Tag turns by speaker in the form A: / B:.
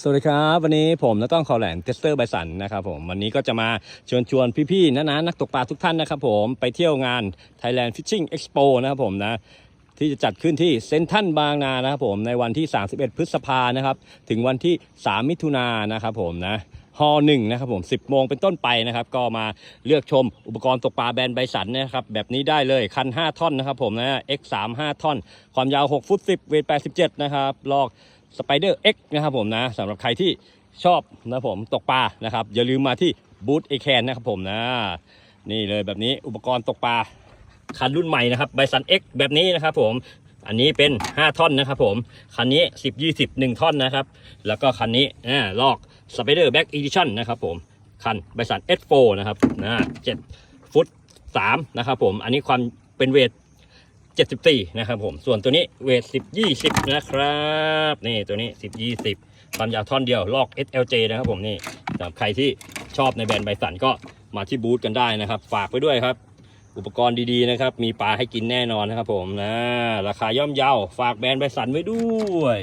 A: สวัสดีครับ วันนี้ผมนักต้องคอแหลนเทสเตอร์ไบสันนะครับผมวันนี้ก็จะมาเชิญชวนพี่ๆนะนะนักตกปลาทุกท่านนะครับผมไปเที่ยวงาน Thailand Fishing Expo นะครับผมนะที่จะจัดขึ้นที่เซนทัลบางนานะครับผมในวันที่ 31 พฤษภานะครับถึงวันที่ 3 มิถุนายนนะครับผมนะฮอหนึ่งนะครับผม 10 โมงเป็นต้นไปนะครับ ก็มาเลือกชมอุปกรณ์ตกปลาแบรนด์ไบสันนะครับ แบบนี้ได้เลยคัน 5 ท่อนนะครับผมนะ X3 5 ท่อน ความยาว 6 ฟุต 10 เวท 87 นะครับ ลอก สไปเดอร์ X นะครับผมนะสำหรับใครที่ชอบนะผมตกปลานะครับ อย่าลืมมาที่บูธเอแคนนะครับผมนะนี่เลยแบบนี้อุปกรณ์ตกปลาคันรุ่นใหม่นะครับไบซัน X แบบนี้นะครับผมอันนี้เป็น 5 ท่อนนะครับผม คันนี้ 10 20 1 ท่อนนะครับ แล้วก็คันนี้อ่าลอกสไปเดอร์แบ็กอีดิชั่นนะครับผม คันไบซัน S4 นะครับนะ7ฟุต3นะครับผม อันนี้ความเป็นเวท 74 นะครับผม ส่วนตัวนี้เวท 10 20 นะครับ นี่ตัวนี้ 10 20 ความยาวท่อนเดียว ลอก SLJ นะครับผมนี่สำหรับใครที่ชอบในแบรนด์ไบสันก็มาที่บูธกันได้นะครับ ฝากไปด้วยครับ อุปกรณ์ดีๆนะครับ มีปลาให้กินแน่นอนนะครับผมนะ ราคาย่อมเยา ฝากแบรนด์ไบสันไว้ด้วย